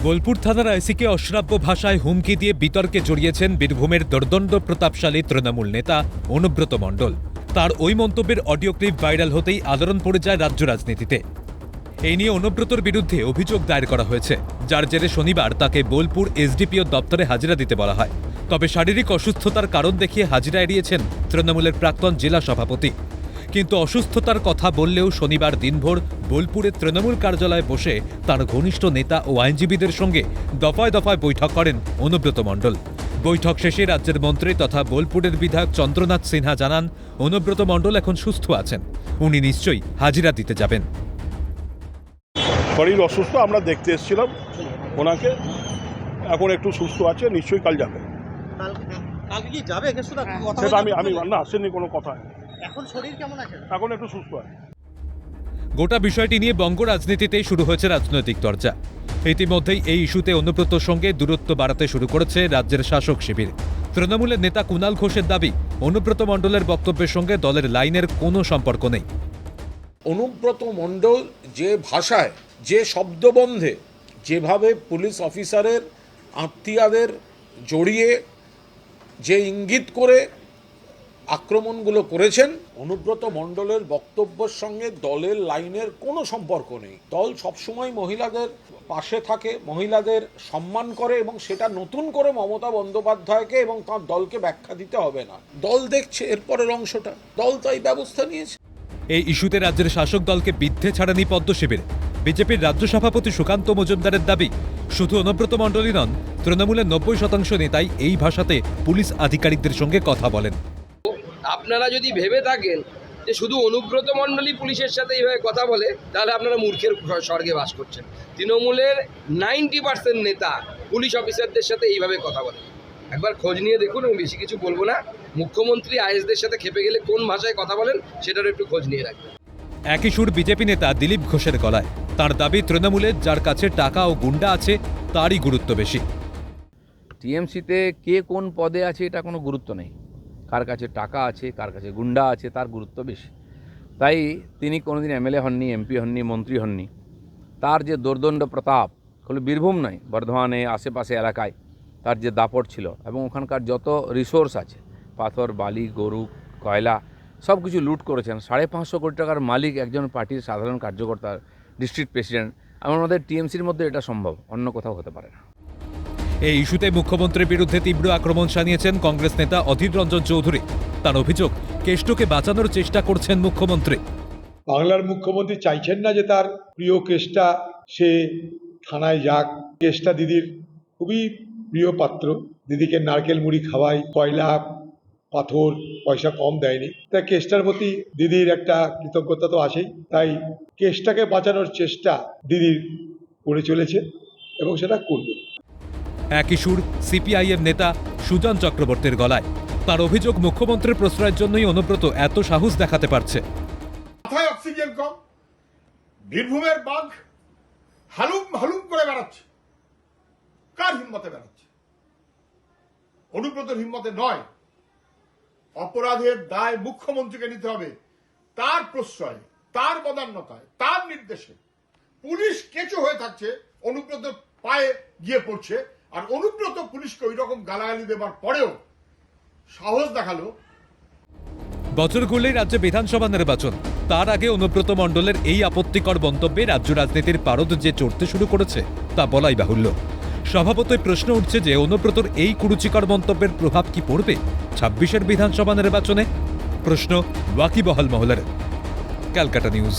বোলপুর থানার আইসিকে অশ্রাব্য ভাষায় হুমকি দিয়ে বিতর্কে জড়িয়েছেন বীরভূমের দর্দণ্ড প্রতাপশালী তৃণমূল নেতা অনুব্রত মণ্ডল। তার ওই মন্তব্যের অডিও ক্লিপ ভাইরাল হতেই আলোড়ন পড়ে যায় রাজ্য রাজনীতিতে। এই নিয়ে অনুব্রতর বিরুদ্ধে অভিযোগ দায়ের করা হয়েছে। যার জেরে শনিবার তাকে বোলপুর এসডিপিও দপ্তরে হাজিরা দিতে বলা হয়। তবে শারীরিক অসুস্থতার কারণ দেখিয়ে হাজিরা এড়িয়েছেন তৃণমূলের প্রাক্তন জেলা সভাপতি। কিন্তু অসুস্থতার কথা বললেও শনিবার দিনভর বোলপুরের তৃণমূল কার্যালয়ে বসে তার ঘনিষ্ঠ নেতা ও আইনজীবীদের সঙ্গে দফায় দফায় বৈঠক করেন অনুব্রত মণ্ডল। বৈঠক শেষে রাজ্যের মন্ত্রী তথা বোলপুরের বিধায়ক চন্দ্রনাথ সিনহা জানান অনুব্রত মণ্ডল এখন সুস্থ আছেন। উনি নিশ্চয়ই হাজিরা দিতে যাবেন। শরীর অসুস্থ আমরা দেখতে এসেছিলাম ওনাকে। এখন একটু সুস্থ আছে নিশ্চয়ই কাল যাবে। কালকে কালকে কি যাবে? একে শুধু কথা সেটা আমি আমি না আসেনি কোনো কথা। এখন শরীর কেমন আছে? এখন একটু সুস্থ আছে। গোটা বিষয়টি নিয়ে বঙ্গ রাজনীতিতেই শুরু হয়েছে রাজনৈতিক চর্চা। ইতিমধ্যেই এই ইস্যুতে অনুব্রতর সঙ্গে দূরত্ব বাড়াতে শুরু করেছে রাজ্যের শাসক শিবির। তৃণমূলের নেতা কুনাল ঘোষের দাবি অনুব্রত মণ্ডলের বক্তব্যের সঙ্গে দলের লাইনের কোনো সম্পর্ক নেই। অনুব্রত মণ্ডল যে ভাষায় যে শব্দবন্ধে যেভাবে পুলিশ অফিসারের আত্মীয়াদের জড়িয়ে যে ইঙ্গিত করে আক্রমণগুলো করেছেন। অনুব্রত মণ্ডলের বক্তব্যের সঙ্গে দলের লাইনের কোনো সম্পর্ক নেই। দল সবসময় মহিলাদের পাশে থাকে মহিলাদের সম্মান করে এবং সেটা নতুন করে মমতা বন্দ্যোপাধ্যায়কে এবং তার দলকে ব্যাখ্যা দিতে হবে না। দল দেখছে এরপরের অংশটা। দল তাই ব্যবস্থা নিয়েছে। এই ইস্যুতে রাজ্যের শাসক দলকে বিদ্ধে ছাড়েনি পদ্ম শিবির। বিজেপির রাজ্য সভাপতি সুকান্ত মজুমদারের দাবি শুধু অনুব্রত মণ্ডলই নন তৃণমূলের নব্বই শতাংশ নেতাই এই ভাষাতে পুলিশ আধিকারিকদের সঙ্গে কথা বলেন। আপনারা যদি ভেবে থাকেন যে শুধু অনুব্রত মণ্ডলী পুলিশের সাথে এইভাবে কথা বলে তাহলে আপনারা মূর্খের স্বর্গে বাস করছেন। তৃণমূলের নাইনটি পার্সেন্ট নেতা পুলিশ অফিসারদের সাথে এইভাবে কথা বলে। একবার খোঁজ নিয়ে দেখুন আমি বেশি কিছু বলব না। মুখ্যমন্ত্রী আইএসদের সাথে খেপে গেলে কোন ভাষায় কথা বলেন সেটারও একটু খোঁজ নিয়ে রাখবেন। একই সুর বিজেপি নেতা দিলীপ ঘোষের গলায়। তার দাবি তৃণমূলের যার কাছে টাকা ও গুন্ডা আছে তারই গুরুত্ব বেশি। টিএমসিতে কে কোন পদে আছে এটা কোনো গুরুত্ব নেই। কার কাছে টাকা আছে, কার কাছে গুন্ডা আছে, তার গুরুত্ব বেশি। তাই তিনি কোনোদিন এমএলএ হননি, এমপি হননি, মন্ত্রী হননি। তার যে দোর্দণ্ড প্রতাপ হলো বীরভূম নয়, বর্ধমানে, আশেপাশে এলাকায় তার যে দাপট ছিল এবং ওখানকার যত রিসোর্স আছে, পাথর, বালি, গরু, কয়লা, সব কিছু লুট করেছেন। সাড়ে পাঁচশো কোটি টাকার মালিক একজন পার্টির সাধারণ কার্যকর্তা ডিস্ট্রিক্ট প্রেসিডেন্ট মধ্যে টিএমসির মধ্যে এটা সম্ভব, অন্য কোথাও হতে পারে না। এই ইস্যুতে মুখ্যমন্ত্রীর বিরুদ্ধে তীব্র আক্রমণ শানিয়েছেন কংগ্রেস নেতা অধীর রঞ্জন চৌধুরী। তার অভিযোগ, কেষ্টকে বাঁচানোর চেষ্টা করছেন মুখ্যমন্ত্রী। বাংলার মুখ্যমন্ত্রী চাইছেন না যে তার প্রিয় কেষ্টা সে থানায় যাক। কেষ্টা দিদির খুবই প্রিয় পাত্র। দিদিকে নারকেল মুড়ি খাওয়াই, কয়লা, পাথর, পয়সা কম দেয়নি। তাই কেসটার প্রতি দিদির একটা কৃতজ্ঞতা তো আছেই। তাই কেসটাকে বাঁচানোর চেষ্টা দিদির করে চলেছে এবং সেটা করবে। একই সুর সিপিআইএম নেতা সুজন চক্রবর্তীর গলায়। তার অভিযোগ মুখ্যমন্ত্রীর প্রশ্রয়ের জন্যই অনুব্রত এত সাহস দেখাতে পারছে। মাথায় অক্সিজেন কম, বীরভূমের বাঘ হালুম হালুম করে বেড়াচ্ছে। কার হিম্মতে বেড়াচ্ছে? অনুব্রতর হিম্মতে নয়। অপরাধের দায় মুখ্যমন্ত্রীকে নিতে হবে। তার প্রশ্রয়, তার বদান্যতায়, তার নির্দেশে পুলিশ কেঁচো হয়ে থাকছে অনুব্রত পায়ে গিয়ে পড়ছে। আর অনুব্রত পুলিশকে ওই রকম গালাগালি দেবার পরেও সাহস দেখাল। বছর ঘুরলেই রাজ্যে বিধানসভা নির্বাচন। তার আগে অনুব্রত মণ্ডলের এই আপত্তিকর মন্তব্যে রাজ্য রাজনীতির পারদ যে চড়তে শুরু করেছে, তা বলাই বাহুল্য। স্বভাবতই প্রশ্ন উঠছে যে অনুব্রতর এই কুরুচিকর মন্তব্যের প্রভাব কি পড়বে ছাব্বিশের বিধানসভা নির্বাচনে? প্রশ্ন ওয়াকিবহাল মহলের, ক্যালকাটা নিউজ।